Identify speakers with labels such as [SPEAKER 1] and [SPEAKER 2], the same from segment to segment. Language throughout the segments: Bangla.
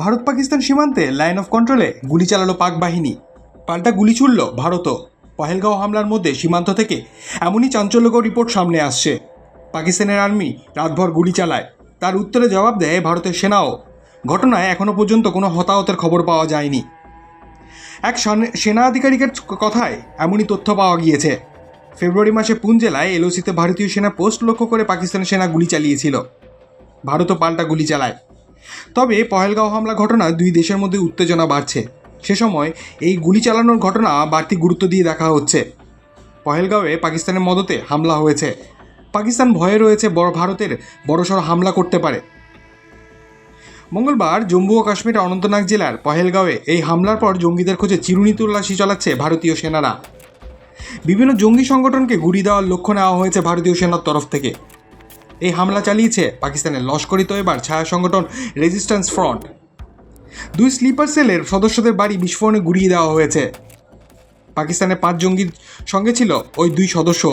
[SPEAKER 1] ভারত পাকিস্তান সীমান্তে লাইন অফ কন্ট্রোলে গুলি চালালো পাক বাহিনী। পাল্টা গুলি ছুড়ল ভারতও। পহেলগাঁও হামলার মধ্যে সীমান্ত থেকে এমনই চাঞ্চল্যকর রিপোর্ট সামনে আসছে। পাকিস্তানের আর্মি রাতভর গুলি চালায়। তার উত্তরে জবাব দেয় ভারতের সেনাও। ঘটনায় এখনও পর্যন্ত কোনো হতাহতের খবর পাওয়া যায়নি। এক সান- আধিকারিকের কথায় এমনই তথ্য পাওয়া গিয়েছে। ফেব্রুয়ারি মাসে পুঞ্চ জেলায় এলওসিতে ভারতীয় সেনা পোস্ট লক্ষ্য করে পাকিস্তানের সেনা গুলি চালিয়েছিল। ভারতও পাল্টা গুলি চালায়। তবে পহেলগাঁও হামলা ঘটনায় দুই দেশের মধ্যে উত্তেজনা বাড়ছে। সে সময় এই গুলি চালানোর ঘটনা বাড়তি গুরুত্ব দিয়ে দেখা হচ্ছে। পহেলগাঁওয়ে পাকিস্তানের মদতে হামলা হয়েছে। পাকিস্তান ভয়ে রয়েছে বড় ভারতের বড়সড় হামলা করতে পারে। মঙ্গলবার জম্মু ও কাশ্মীরের অনন্তনাগ জেলার পহেলগাঁওয়ে এই হামলার পর জঙ্গিদের খোঁজে চিরুনি তল্লাশি চালাচ্ছে ভারতীয় সেনারা। বিভিন্ন জঙ্গি সংগঠনকে গুড়ি দেওয়ার লক্ষ্য নেওয়া হয়েছে ভারতীয় সেনার তরফ থেকে। এই হামলা চালিয়েছে পাকিস্তানের লস্করি তৈবার ছায়া সংগঠন রেজিস্ট্যান্স ফ্রন্ট দুই স্লিপার সেলের সদস্যদের বাড়ি বিস্ফোরণে গুড়িয়ে দেওয়া হয়েছে। পাকিস্তানের পাঁচ জঙ্গির সঙ্গে ছিল ওই দুই সদস্য।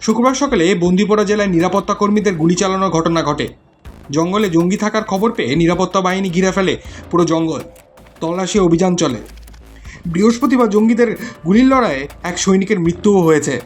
[SPEAKER 1] শুক্রবার সকালে বন্দিপোরা জেলায় নিরাপত্তা কর্মীদের গুলি চালানোর ঘটনা ঘটে। জঙ্গলে জঙ্গি থাকার খবর পেয়ে নিরাপত্তা বাহিনী ঘিরে ফেলে পুরো জঙ্গল। তল্লাশি অভিযান চলে। বৃহস্পতিবার জঙ্গিদের গুলির লড়াইয়ে এক সৈনিকের মৃত্যুও হয়েছে।